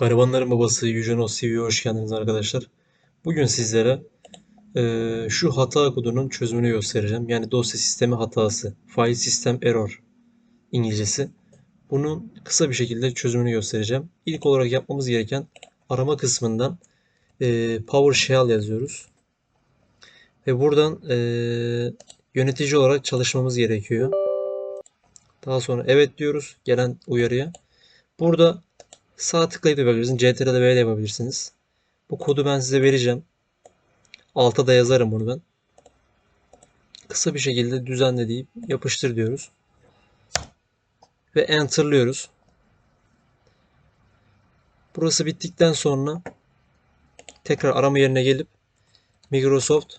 Garibanların babası Eugenos TV'ye hoş geldiniz arkadaşlar. Bugün sizlere eee, şu hata kodunun çözümünü göstereceğim. Yani dosya sistemi hatası. File system error İngilizcesi. Bunun kısa bir şekilde çözümünü göstereceğim. İlk olarak yapmamız gereken arama kısmından eee, PowerShell yazıyoruz. Ve buradan eee, yönetici olarak çalışmamız gerekiyor. Daha sonra evet diyoruz gelen uyarıya. Burada Sağ tıklayıp yapabilirsiniz. CTRL V de yapabilirsiniz. Bu kodu ben size vereceğim. Alta da yazarım bunu ben. Kısa bir şekilde düzenle deyip yapıştır diyoruz. Ve enter'lıyoruz. Burası bittikten sonra tekrar arama yerine gelip Microsoft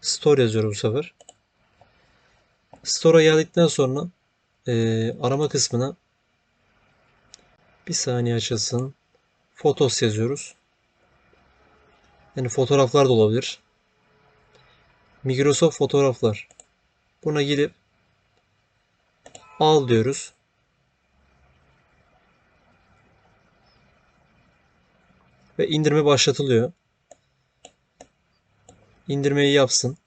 Store yazıyoruz bu sefer. Store'a geldikten sonra eee, arama kısmına bir saniye açılsın. Fotos yazıyoruz. Yani fotoğraflar da olabilir. Microsoft fotoğraflar. Buna gelip al diyoruz. Ve indirme başlatılıyor. İndirmeyi yapsın.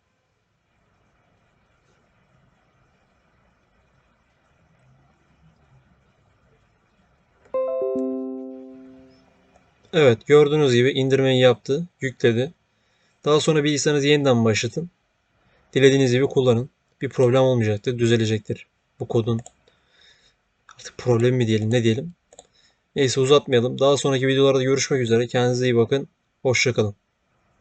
Evet gördüğünüz gibi indirmeyi yaptı, yükledi. Daha sonra bilgisayarınızı yeniden başlatın. Dilediğiniz gibi kullanın. Bir problem olmayacaktır, düzelecektir. Bu kodun artık problem mi diyelim, ne diyelim. Neyse uzatmayalım. Daha sonraki videolarda görüşmek üzere. Kendinize iyi bakın. Hoşçakalın.